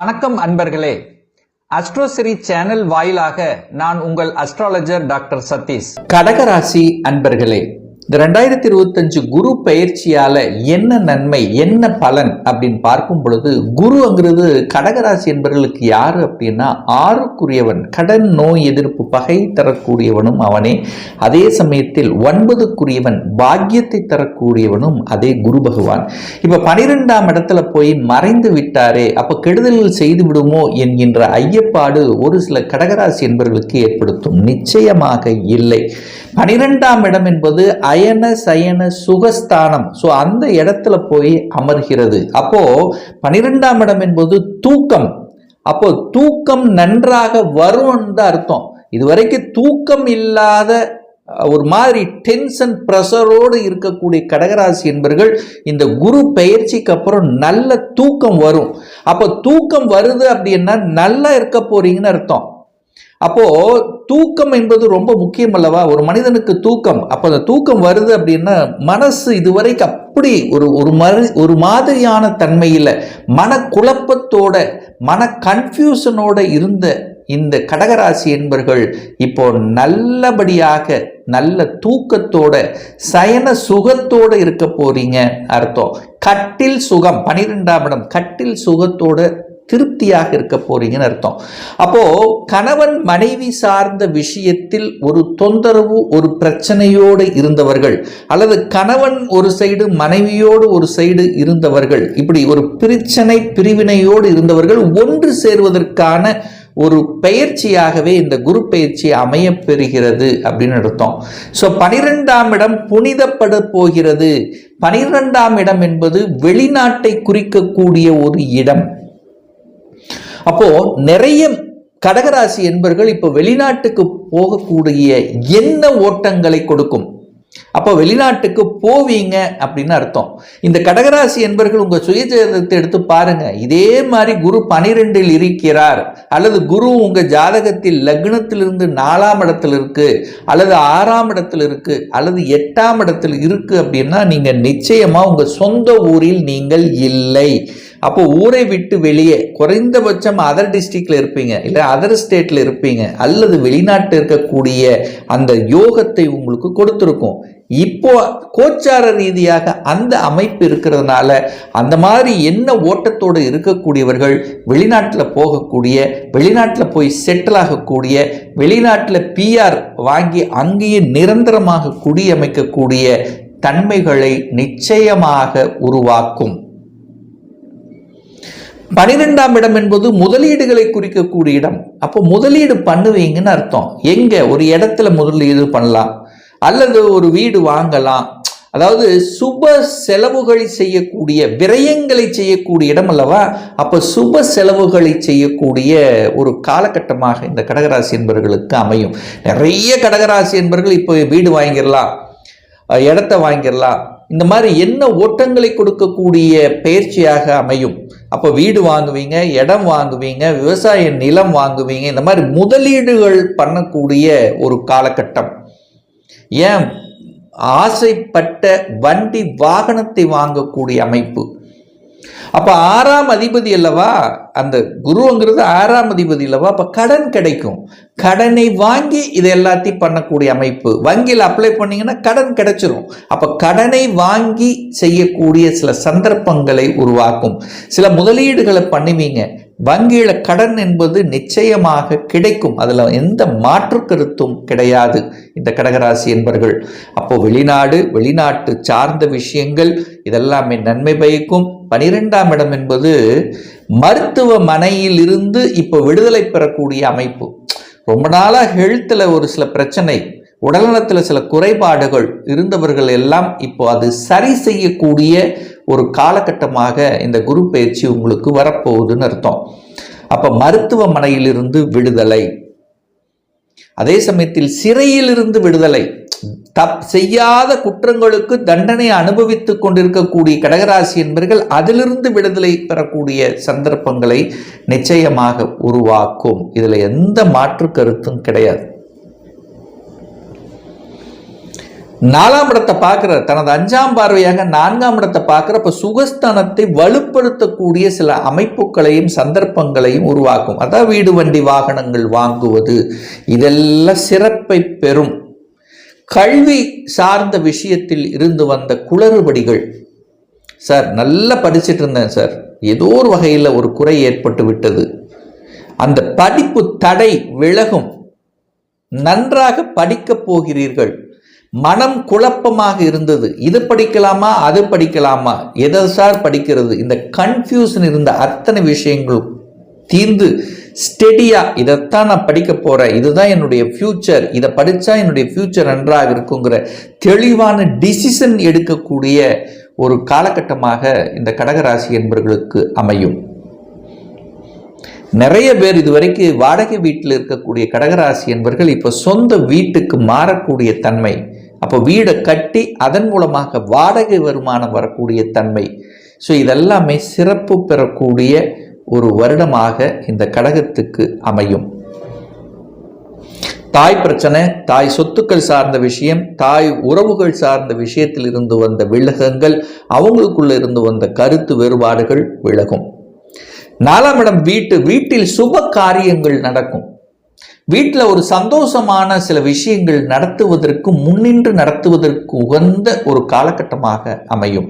வணக்கம் அன்பர்களே. அஸ்ட்ரோசிரி சேனல் வாயிலாக நான் உங்கள் அஸ்ட்ராலஜர் டாக்டர் சதீஷ். கடகராசி அன்பர்களே இந்த ரெண்டாயிரத்தி இருபத்தஞ்சு குரு பயிற்சியால என்ன நன்மை என்ன பலன் அப்படின்னு பார்க்கும் பொழுது குருங்கிறது கடகராசி என்பவர்களுக்கு யாரு அப்படின்னா ஆறுக்குரியவன் கடன் நோய் எதிர்ப்பு பகை தரக்கூடியவனும் அவனே. அதே சமயத்தில் ஒன்பதுக்குரியவன் பாக்கியத்தை தரக்கூடியவனும் அதே குரு பகவான். இப்ப பனிரெண்டாம் இடத்துல போய் மறைந்து விட்டாரே அப்ப கெடுதல்கள் செய்து விடுமோ என்கின்ற ஐயப்பாடு ஒரு சில கடகராசி என்பவர்களுக்கு ஏற்படுத்தும். நிச்சயமாக இல்லை. பனிரெண்டாம் இடம் என்பது சயன சயன சுகஸ்தானம். ஸோ அந்த இடத்துல போய் அமர்கிறது. அப்போ பனிரெண்டாம் இடம் என்பது தூக்கம். அப்போ தூக்கம் நன்றாக வரும்னு தான் அர்த்தம். இதுவரைக்கும் தூக்கம் இல்லாத ஒரு மாதிரி டென்ஷன் ப்ரெஷரோடு இருக்கக்கூடிய கடகராசி என்பர்கள் இந்த குரு பயிற்சிக்கு அப்புறம் நல்ல தூக்கம் வரும். அப்போ தூக்கம் வருது அப்படின்னா நல்லா இருக்க போறீங்கன்னு அர்த்தம். அப்போ தூக்கம் என்பது ரொம்ப முக்கியம் அல்லவா? ஒரு மனிதனுக்கு தூக்கம். அப்போ அந்த தூக்கம் வருது அப்படின்னா மனசு இதுவரைக்கும் அப்படி ஒரு ஒரு மறு ஒரு மாதிரியான தன்மையில் மனக்குழப்பத்தோட மன கன்ஃபியூஷனோட இருந்த இந்த கடகராசி என்பர்கள் இப்போ நல்லபடியாக நல்ல தூக்கத்தோட சயன சுகத்தோட இருக்க போறீங்க அர்த்தம். கட்டில் சுகம் பனிரெண்டாம் இடம். கட்டில் சுகத்தோட திருப்தியாக இருக்க போறீங்கன்னு அர்த்தம். அப்போ கணவன் மனைவி சார்ந்த விஷயத்தில் ஒரு தொந்தரவு ஒரு பிரச்சனையோடு இருந்தவர்கள் அல்லது கணவன் ஒரு சைடு மனைவியோடு ஒரு சைடு இருந்தவர்கள் இப்படி ஒரு பிரச்சனை பிரிவினையோடு இருந்தவர்கள் ஒன்று சேர்வதற்கான ஒரு பயிற்சியாகவே இந்த குரு பயிற்சி அமைய பெறுகிறது அப்படின்னு அர்த்தம். ஸோ பனிரெண்டாம் இடம் புனிதப்பட போகிறது. பனிரெண்டாம் இடம் என்பது வெளிநாட்டை குறிக்கக்கூடிய ஒரு இடம். அப்போ நிறைய கடகராசி என்பர்கள் இப்போ வெளிநாட்டுக்கு போகக்கூடிய என்ன ஓட்டங்களை கொடுக்கும்? அப்போ வெளிநாட்டுக்கு போவீங்க அப்படின்னு அர்த்தம். இந்த கடகராசி என்பர்கள் உங்கள் சுயஜாதகத்தை எடுத்து பாருங்க. இதே மாதிரி குரு பனிரெண்டில் இருக்கிறார். அல்லது குரு உங்கள் ஜாதகத்தில் லக்னத்திலிருந்து நாலாம் இடத்தில் இருக்கு அல்லது ஆறாம் இடத்தில் இருக்கு அல்லது எட்டாம் இடத்தில் இருக்கு அப்படின்னா நீங்கள் நிச்சயமாக உங்கள் சொந்த ஊரில் நீங்கள் இல்லை. அப்போ ஊரை விட்டு வெளியே குறைந்தபட்சம் அதர் டிஸ்ட்ரிக்ட்ல இருப்பீங்க. இல்லை அதர் ஸ்டேட்ல இருப்பீங்க. அல்லது வெளிநாட்டு இருக்கக்கூடிய அந்த யோகத்தை உங்களுக்கு கொடுத்துருக்கும். இப்போ கோச்சார ரீதியாக அந்த அமைப்பு இருக்கிறதுனால அந்த மாதிரி என்ன ஓட்டத்தோடு இருக்கக்கூடியவர்கள் வெளிநாட்டில் போகக்கூடிய வெளிநாட்டில் போய் செட்டில் ஆகக்கூடிய வெளிநாட்டில் பிஆர் வாங்கி அங்கேயே நிரந்தரமாக குடியமைக்கக்கூடிய தன்மைகளை நிச்சயமாக உருவாக்கும். பனிரெண்டாம் இடம் என்பது முதலீடுகளை குறிக்கக்கூடிய இடம். அப்போ முதலீடு பண்ணுவீங்கன்னு அர்த்தம். எங்க? ஒரு இடத்துல முதலீடு பண்ணலாம். அல்லது ஒரு வீடு வாங்கலாம். அதாவது சுப செலவுகளை செய்யக்கூடிய விரயங்களை செய்யக்கூடிய இடம் அல்லவா? அப்போ சுப செலவுகளை செய்யக்கூடிய ஒரு காலகட்டமாக இந்த கடகராசி என்பவர்களுக்கு அமையும். நிறைய கடகராசி என்பவர்கள் இப்போ வீடு வாங்கிடலாம் இடத்த வாங்கிடலாம். இந்த மாதிரி என்ன ஓட்டங்களை கொடுக்கக்கூடிய பயிற்சியாக அமையும்? அப்போ வீடு வாங்குவீங்க இடம் வாங்குவீங்க விவசாய நிலம் வாங்குவீங்க இந்த மாதிரி முதலீடுகள் பண்ணக்கூடிய ஒரு காலகட்டம். ஏன்? ஆசைப்பட்ட வண்டி வாகனத்தை வாங்கக்கூடிய அமைப்பு. அப்ப ஆறாம் அதிபதி அல்லவா? அந்த குருங்கிறது ஆறாம் அதிபதி அல்லவா? அப்ப கடன் கிடைக்கும். கடனை வாங்கி இது எல்லாத்தையும் பண்ணக்கூடிய அமைப்பு. வங்கியில் அப்ளை பண்ணீங்கன்னா கடன் கிடைச்சிரும். அப்ப கடனை வாங்கி செய்யக்கூடிய சில சந்தர்ப்பங்களை உருவாக்கும். சில முதலீடுகளை பண்ணுவீங்க. வங்கியில கடன் என்பது நிச்சயமாக கிடைக்கும். அதுல எந்த மாற்று கருத்தும் கிடையாது. இந்த கடகராசி என்பர்கள். அப்போ வெளிநாடு வெளிநாட்டு சார்ந்த விஷயங்கள் இதெல்லாமே நன்மை பயக்கும். பனிரெண்டாம் இடம் என்பது மருத்துவமனையில் இருந்து இப்போ விடுதலை பெறக்கூடிய அமைப்பு. ரொம்ப நாளாக ஹெல்த்தில் ஒரு சில பிரச்சனை உடல்நலத்தில் சில குறைபாடுகள் இருந்தவர்கள் எல்லாம் இப்போ அது சரி செய்யக்கூடிய ஒரு காலகட்டமாக இந்த குரு பயிற்சி உங்களுக்கு வரப்போகுதுன்னு அர்த்தம். அப்போ மருத்துவமனையிலிருந்து விடுதலை. அதே சமயத்தில் சிறையிலிருந்து விடுதலை. தப் செய்யாத குற்றங்களுக்கு தண்டனை அனுபவித்துக் கொண்டிருக்கக்கூடிய கடகராசி என்பர்கள் அதிலிருந்து விடுதலை பெறக்கூடிய சந்தர்ப்பங்களை நிச்சயமாக உருவாக்கும். இதில் எந்த மாற்று கருத்தும் கிடையாது. நாலாம் இடத்தை பார்க்கிறார். தனது அஞ்சாம் பார்வையாக நான்காம் இடத்தை பார்க்குறப்ப சுகஸ்தானத்தை வலுப்படுத்தக்கூடிய சில அமைப்புகளையும் சந்தர்ப்பங்களையும் உருவாக்கும். அதான் வீடு வண்டி வாகனங்கள் வாங்குவது. இதெல்லாம் சிறப்பை பெறும். கல்வி சார்ந்த விஷயத்தில் இருந்து வந்த குளறுபடிகள். சார் நல்லா படிச்சுட்டு இருந்தேன் சார். ஏதோ ஒரு வகையில் ஒரு குறை ஏற்பட்டு விட்டது. அந்த படிப்பு தடை விலகும். நன்றாக படிக்கப் போகிறீர்கள். மனம் குழப்பமாக இருந்தது. இது படிக்கலாமா? அது படிக்கலாமா? எதை சார் படிக்கிறது? இந்த கன்ஃபியூஷன் இருந்த அத்தனை விஷயங்களும் தீர்ந்து ஸ்டெடியா இதைத்தான் நான் படிக்க போறேன். இதுதான் என்னுடைய ஃபியூச்சர் இதை படித்தா என்னுடைய ஃபியூச்சர் நன்றாக இருக்குங்கிற தெளிவான டிசிஷன் எடுக்கக்கூடிய ஒரு காலகட்டமாக இந்த கடகராசி என்பவர்களுக்கு அமையும். நிறைய பேர் இதுவரைக்கும் வாடகை வீட்டில் இருக்கக்கூடிய கடகராசி என்பவர்கள் இப்போ சொந்த வீட்டுக்கு மாறக்கூடிய தன்மை. அப்போ வீடை கட்டி அதன் மூலமாக வாடகை வருமானம் வரக்கூடிய தன்மை. ஸோ இதெல்லாமே சிறப்பு பெறக்கூடிய ஒரு வருடமாக இந்த கடகத்துக்கு அமையும். தாய் பிரச்சனை தாய் சொத்துக்கள் சார்ந்த விஷயம் தாய் உறவுகள் சார்ந்த விஷயத்தில் இருந்து வந்த விலகங்கள் அவங்களுக்குள்ள இருந்து வந்த கருத்து வேறுபாடுகள் விலகும். நாலாம் இடம் வீட்டு வீட்டில் சுப காரியங்கள் நடக்கும். வீட்டில் ஒரு சந்தோஷமான சில விஷயங்கள் நடத்துவதற்கு முன்னின்று நடத்துவதற்கு உகந்த ஒரு காலகட்டமாக அமையும்.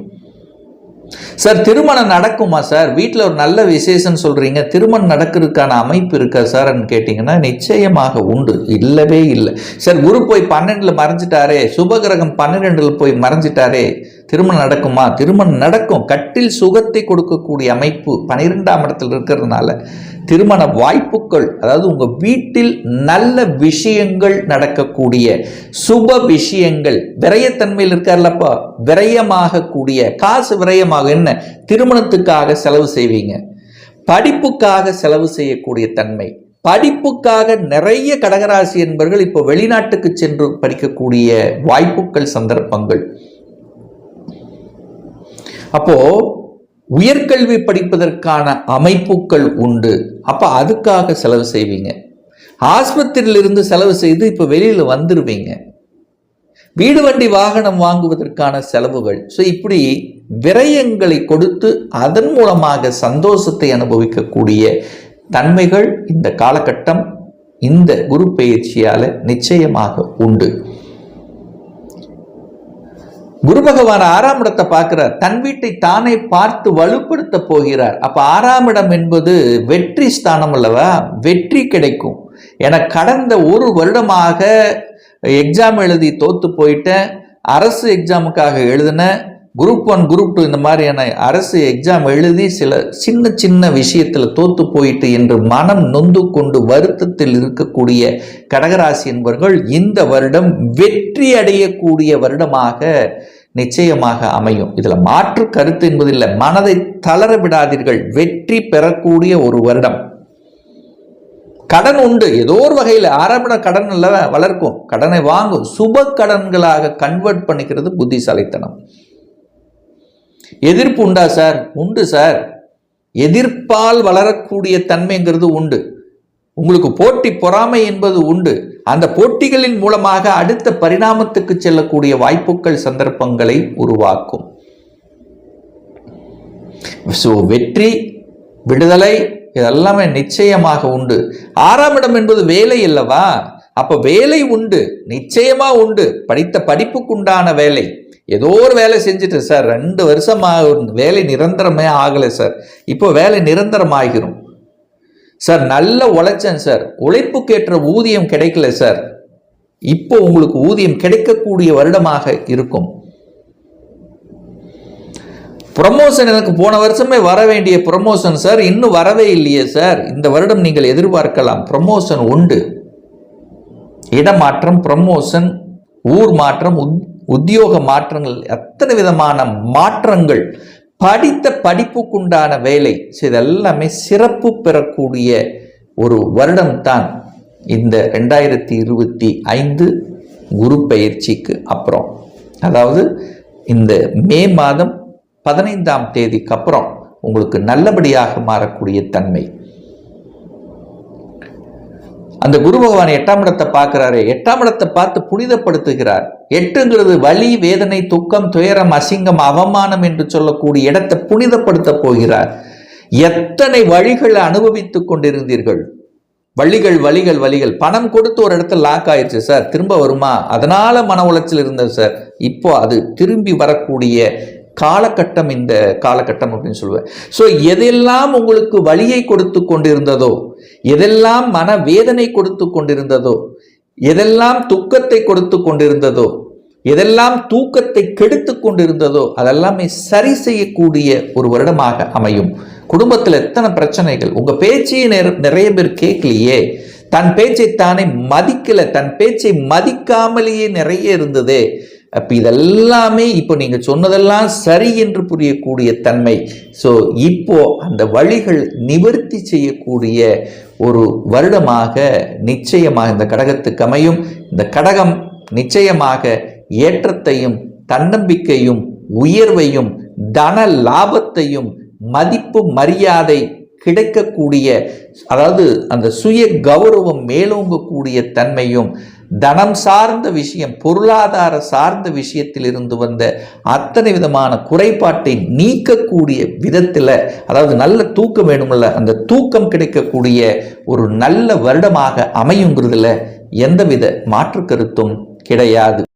சார் திருமணம் நடக்குமா சார் வீட்டில் ஒரு நல்ல விசேஷம் சொல்கிறீங்க திருமணம் நடக்கிறதுக்கான அமைப்பு இருக்கா சார்ன்னு கேட்டிங்கன்னா நிச்சயமாக உண்டு. இல்லவே இல்லை. சார் குரு போய் பன்னெண்டில் மறைஞ்சிட்டாரே. சுபகிரகம் பன்னிரெண்டில் போய் மறைஞ்சிட்டாரே. திருமணம் நடக்குமா? திருமணம் நடக்கும். கட்டில் சுகத்தை கொடுக்கக்கூடிய அமைப்பு பனிரெண்டாம் இடத்தில் இருக்கிறதுனால திருமண வாய்ப்புகள் அதாவது உங்கள் வீட்டில் நல்ல விஷயங்கள் நடக்கக்கூடிய சுப விஷயங்கள் விரயத்தன்மையில் இருக்கார்லப்பா விரயமாக கூடிய காசு விரயமாக என்ன? திருமணத்துக்காக செலவு செய்வீங்க. படிப்புக்காக செலவு செய்யக்கூடிய தன்மை. படிப்புக்காக நிறைய கடகராசி என்பவர்கள் இப்போ வெளிநாட்டுக்கு சென்று படிக்கக்கூடிய வாய்ப்புகள் சந்தர்ப்பங்கள். அப்போ உயர்கல்வி படிப்பதற்கான அமைப்புகள் உண்டு. அப்போ அதுக்காக செலவு செய்வீங்க. ஆஸ்பத்திரியிலிருந்து செலவு செய்து இப்போ வெளியில் வந்துடுவீங்க வீடு வண்டி வாகனம் வாங்குவதற்கான செலவுகள். ஸோ இப்படி விரயங்களை கொடுத்து அதன் மூலமாக சந்தோஷத்தை அனுபவிக்கக்கூடிய தன்மைகள் இந்த காலகட்டம் இந்த குரு பயிற்சியால் நிச்சயமாக உண்டு. குரு பகவான் ஆறாம் இடத்தை பார்க்கிறார். தன் வீட்டை தானே பார்த்து வலுப்படுத்த போகிறார். அப்ப ஆறாம் இடம் என்பது வெற்றி ஸ்தானம் அல்லவா? வெற்றி கிடைக்கும். என கடந்த ஒரு வருடமாக எக்ஸாம் எழுதி தோத்து போயிட்டேன். அரசு எக்ஸாமுக்காக எழுதினேன். குரூப் ஒன் குரூப் டூ இந்த மாதிரியான அரசு எக்ஸாம் எழுதி சில சின்ன சின்ன விஷயத்தில் தோத்து போயிட்டு என்று மனம் நொந்து கொண்டு வருத்தத்தில் இருக்கக்கூடிய கடகராசி என்பவர்கள் இந்த வருடம் வெற்றி அடையக்கூடிய வருடமாக நிச்சயமாக அமையும். இதில் மாற்று கருத்து என்பதில்லை. மனதை தளர விடாதீர்கள். வெற்றி பெறக்கூடிய ஒரு வருடம். கடன் உண்டு. ஏதோ ஒரு வகையில் ஆரம்பிட கடன் அல்ல வளர்க்கும். கடனை வாங்கும். சுப கடன்களாக கன்வெர்ட் பண்ணிக்கிறது புத்திசாலித்தனம். எதிர்ப்பு உண்டா சார்? உண்டு சார். எதிர்ப்பால் வளரக்கூடிய தன்மைங்கிறது உண்டு. உங்களுக்கு போட்டி பொறாமை என்பது உண்டு. அந்த போட்டிகளின் மூலமாக அடுத்த பரிணாமத்துக்கு செல்லக்கூடிய வாய்ப்புகள் சந்தர்ப்பங்களை உருவாக்கும். ஸோ வெற்றி விடுதலை இதெல்லாமே நிச்சயமாக உண்டு. ஆறாம் இடம் என்பது வேலை அல்லவா? அப்ப வேலை உண்டு. நிச்சயமா உண்டு. படித்த படிப்புக்குண்டான வேலை. ஏதோ ஒரு வேலை செஞ்சுட்டு சார் ரெண்டு வருஷமாக வேலை நிரந்தரமே ஆகலை சார். இப்போ வேலை நிரந்தரம் ஆகிரும் சார் நல்ல உழைச்சேன் சார். உழைப்புக்கேற்ற ஊதியம் கிடைக்கல சார். இப்போ உங்களுக்கு ஊதியம் கிடைக்கக்கூடிய வருடமாக இருக்கும். ப்ரமோஷன் எனக்கு போன வருஷமே வர வேண்டிய ப்ரமோஷன் சார் இன்னும் வரவே இல்லையே சார். இந்த வருடம் நீங்கள் எதிர்பார்க்கலாம். ப்ரமோஷன் உண்டு. இடமாற்றம் ப்ரமோஷன் ஊர் மாற்றம் உத்தியோக மாற்றங்கள் எத்தனை விதமான மாற்றங்கள் படித்த படிப்புக்குண்டான வேலை இதெல்லாமே சிறப்பு பெறக்கூடிய ஒரு வருடம் தான் இந்த ரெண்டாயிரத்தி இருபத்தி ஐந்து குரு பயிற்சிக்கு அப்புறம். அதாவது இந்த மே மாதம் பதினைந்தாம் தேதிக்கு அப்புறம் உங்களுக்கு நல்லபடியாக மாறக்கூடிய தன்மை. அந்த குரு பகவான் எட்டாம் இடத்தை பார்க்கிறாரு எட்டாம் இடத்தை பார்த்து புனிதப்படுத்துகிறார். எட்டுங்கிறது வலி வேதனை துக்கம் துயரம் அசிங்கம் அவமானம் என்று சொல்லக்கூடிய இடத்தை புனிதப்படுத்த போகிறார். எத்தனை வழிகளை அனுபவித்துக் கொண்டிருந்தீர்கள்? வழிகள் வழிகள் வழிகள். பணம் கொடுத்து ஒரு இடத்துல லாக் ஆயிடுச்சு சார் திரும்ப வருமா? அதனால மன உளைச்சல் இருந்தது சார் இப்போ அது திரும்பி வரக்கூடிய காலகட்டம் இந்த காலகட்டம் அப்படின்னு சொல்லுவேன். ஸோ எதெல்லாம் உங்களுக்கு வழியை கொடுத்து கொண்டிருந்ததோ எதெல்லாம் மன வேதனை கொடுத்து கொண்டிருந்ததோ எதெல்லாம் துக்கத்தை கொடுத்து கொண்டிருந்ததோ எதெல்லாம் தூக்கத்தை கெடுத்து கொண்டிருந்ததோ அதெல்லாமே சரி செய்யக்கூடிய ஒரு வருடமாக அமையும். குடும்பத்தில் எத்தனை பிரச்சனைகள்? உங்க பேச்சையே நிறைய பேர் கேட்கலையே. தன் பேச்சை தானே மதிக்கல. தன் பேச்சை மதிக்காமலேயே நிறைய இருந்ததே. அப்ப இதெல்லாமே இப்போ நீங்க சொன்னதெல்லாம் சரி என்று புரியக்கூடிய தன்மை. ஸோ இப்போ அந்த வழிகள் நிவர்த்தி செய்யக்கூடிய ஒரு வருடமாக நிச்சயமாக இந்த கடகத்துக்கு அமையும். இந்த கடகம் நிச்சயமாக ஏற்றத்தையும் தன்னம்பிக்கையும் உயர்வையும் தன லாபத்தையும் மதிப்பு மரியாதை கிடைக்கக்கூடிய அதாவது அந்த சுய கௌரவம் மேலோங்கக்கூடிய தன்மையும் தனம் சார்ந்த விஷயம் பொருளாதார சார்ந்த விஷயத்தில் இருந்து வந்த அத்தனை விதமான குறைபாட்டை நீக்கக்கூடிய விதத்தில் அதாவது நல்ல தூக்கம் வேணும்ல அந்த தூக்கம் கிடைக்கக்கூடிய ஒரு நல்ல வருடமாக அமையுங்கிறதுல எந்தவித மாற்று கருத்தும் கிடையாது.